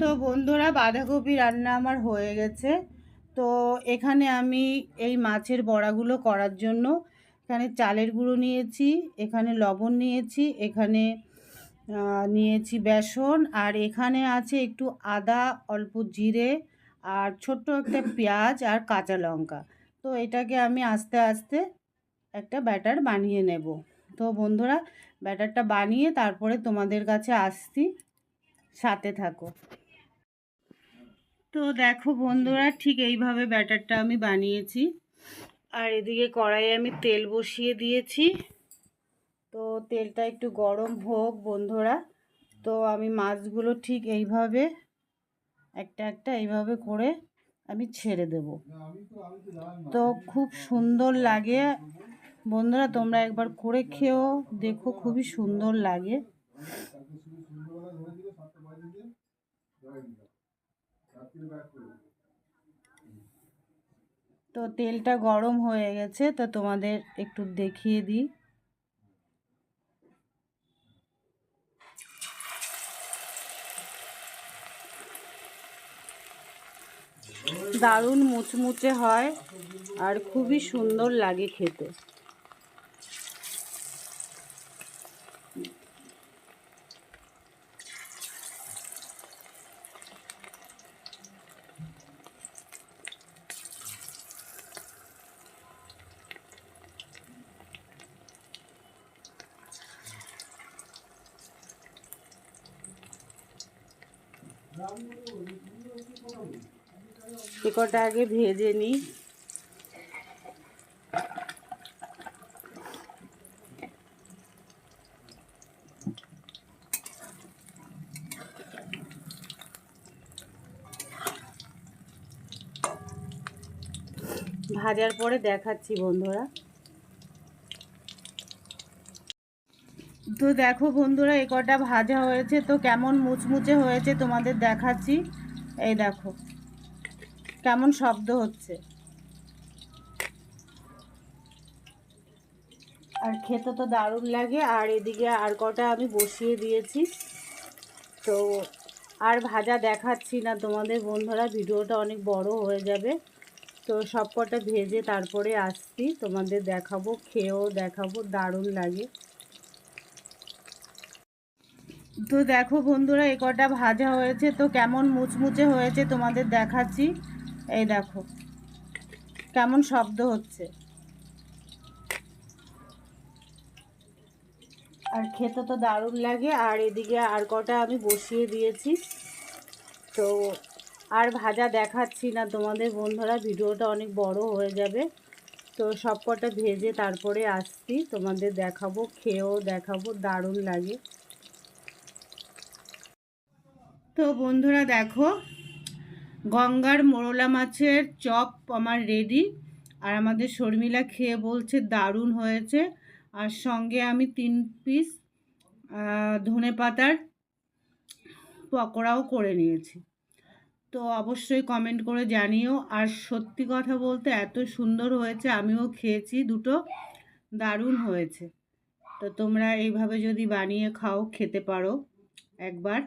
তো বন্ধুরা বাঁধাকপি রান্না আমার হয়ে গেছে। তো এখানে আমি এই মাছের বড়াগুলো করার জন্য এখানে চালের গুঁড়ো নিয়েছি, এখানে লবণ নিয়েছি, এখানে নিয়েছি বেসন, আর এখানে আছে একটু আদা, অল্প জিরে, আর ছোট্ট একটা পেঁয়াজ আর কাঁচা লঙ্কা। তো এটাকে আমি আস্তে আস্তে একটা ব্যাটার বানিয়ে নেব। তো বন্ধুরা ব্যাটারটা বানিয়ে তারপরে তোমাদের কাছে আসছি। সাথে থাকো। তো দেখো বন্ধুরা ঠিক এইভাবে ব্যাটারটা আমি বানিয়েছি। আর এদিকে কড়াইয়ে আমি তেল বসিয়ে দিয়েছি। তো তেলটা একটু গরম হোক বন্ধুরা। তো আমি মাছগুলো ঠিক এইভাবে একটা একটা এইভাবে করে আমি ছেড়ে দেব। তো খুব সুন্দর লাগে। বন্ধুরা তোমরা একবার করে খেও দেখো খুবই সুন্দর লাগে। তো তেলটা গরম হয়ে গেছে, তো তোমাদের একটু দেখিয়ে দিই। দারুণ মুচমুচে হয় আর খুবই সুন্দর লাগে খেতে। কটা আগে ভেজে নিই। ভাজার পরে দেখাচ্ছি বন্ধুরা। তো দেখো বন্ধুরা এ কটা ভাজা হয়েছে, তো কেমন মুচমুচে হয়েছে তোমাদের দেখাচ্ছি। এই দেখো, কেমন শব্দ হচ্ছে। আর খেতে তো দারুণ লাগে, আর এদিকে আর কটা আমি বসিয়ে দিয়েছি। তো আর ভাজা দেখাচ্ছি না তোমাদের বন্ধুরা, ভিডিওটা অনেক বড় হয়ে যাবে। তো সব কটা ভেজে তারপরে আসছি, তোমাদের দেখাবো, খেয়েও দেখাবো, দারুণ লাগে। তো দেখো বন্ধুরা, এ কটা ভাজা হয়েছে। তো কেমন মুচমুচে হয়েছে তোমাদের দেখাচ্ছি। এই দেখো, কেমন শব্দ হচ্ছে। আর খেতে তো দারুণ লাগে। আর এদিকে আর কটা আমি বসিয়ে দিয়েছি। তো আর ভাজা দেখাচ্ছি না তোমাদের বন্ধুরা, ভিডিওটা অনেক বড় হয়ে যাবে। তো সব কটা ভেজে তারপরে আসছি, তোমাদের দেখাবো, খেয়েও দেখাবো, দারুণ লাগে। তো বন্ধুরা দেখো, গঙ্গার মোরলা মাছের চপ আমার রেডি আর আমাদের শর্মিলা খেয়ে বলছে দারুণ হয়েছে। আর সঙ্গে আমি তিন পিস ধনে পাতার পকোড়াও করে নিয়েছি। তো অবশ্যই কমেন্ট করে জানিও। আর সত্যি কথা বলতে এত সুন্দর হয়েছে, আমিও খেয়েছি দুটো, দারুণ হয়েছে। তো তোমরা এইভাবে যদি বানিয়ে খাও, খেতে পারো একবার।